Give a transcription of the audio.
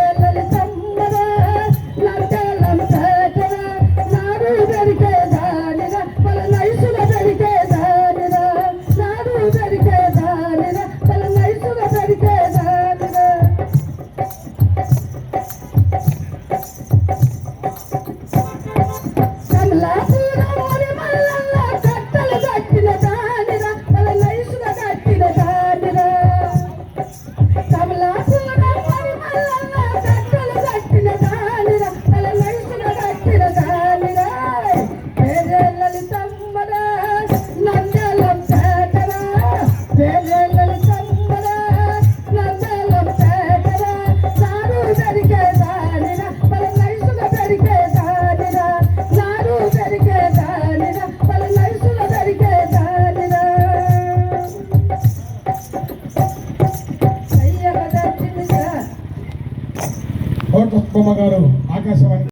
let's అయ్యగా గారు ఆకాశవాణి